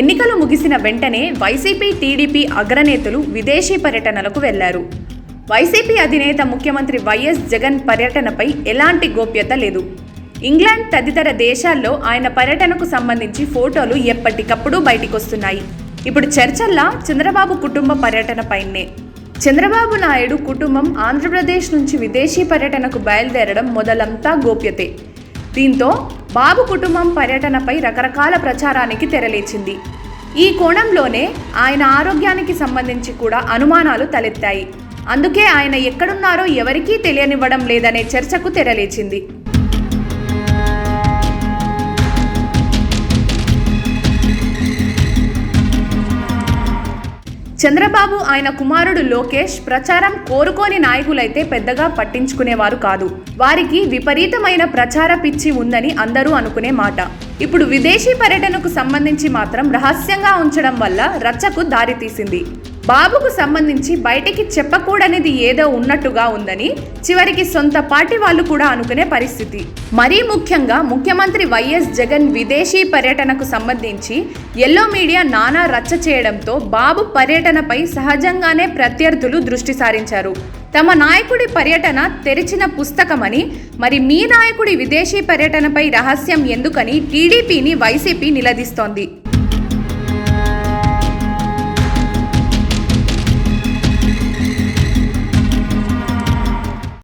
ఎన్నికలు ముగిసిన వెంటనే వైసీపీ టీడీపీ అగ్రనేతలు విదేశీ పర్యటనలకు వెళ్ళారు. వైసీపీ అధినేత ముఖ్యమంత్రి వైఎస్ జగన్ పర్యటనపై ఎలాంటి గోప్యత లేదు. ఇంగ్లాండ్ తదితర దేశాల్లో ఆయన పర్యటనకు సంబంధించి ఫోటోలు ఎప్పటికప్పుడు బయటికొస్తున్నాయి. ఇప్పుడు చర్చల్లా చంద్రబాబు కుటుంబ పర్యటనపైనే చంద్రబాబు నాయుడు కుటుంబం ఆంధ్రప్రదేశ్ నుంచి విదేశీ పర్యటనకు బయలుదేరడం మొదలంతా గోప్యతే. దీంతో బాబు కుటుంబం పర్యటనపై రకరకాల ప్రచారానికి తెరలేచింది. ఈ కోణంలోనే ఆయన ఆరోగ్యానికి సంబంధించి కూడా అనుమానాలు తలెత్తాయి. అందుకే ఆయన ఎక్కడున్నారో ఎవరికీ తెలియనివ్వడం లేదనే చర్చకు తెరలేచింది. చంద్రబాబు ఆయన కుమారుడు లోకేష్ ప్రచారం కోరుకోని నాయకులైతే పెద్దగా పట్టించుకునేవారు కాదు. వారికి విపరీతమైన ప్రచార పిచ్చి ఉందని అందరూ అనుకునే మాట. ఇప్పుడు విదేశీ పర్యటనకు సంబంధించి మాత్రం రహస్యంగా ఉంచడం వల్ల రచ్చకు దారితీసింది. బాబుకు సంబంధించి బయటికి చెప్పకూడనిది ఏదో ఉన్నట్టుగా ఉందని చివరికి సొంత పార్టీ వాళ్ళు కూడా అనుకునే పరిస్థితి. మరీ ముఖ్యంగా ముఖ్యమంత్రి వైఎస్ జగన్ విదేశీ పర్యటనకు సంబంధించి ఎల్లో మీడియా నానా రచ్చ చేయడంతో బాబు పర్యటనపై సహజంగానే ప్రత్యర్థులు దృష్టి సారించారు. తమ నాయకుడి పర్యటన తెరిచిన పుస్తకమని మరి మీ నాయకుడి విదేశీ పర్యటనపై రహస్యం ఎందుకని టీడీపీని వైసీపీ నిలదీస్తోంది.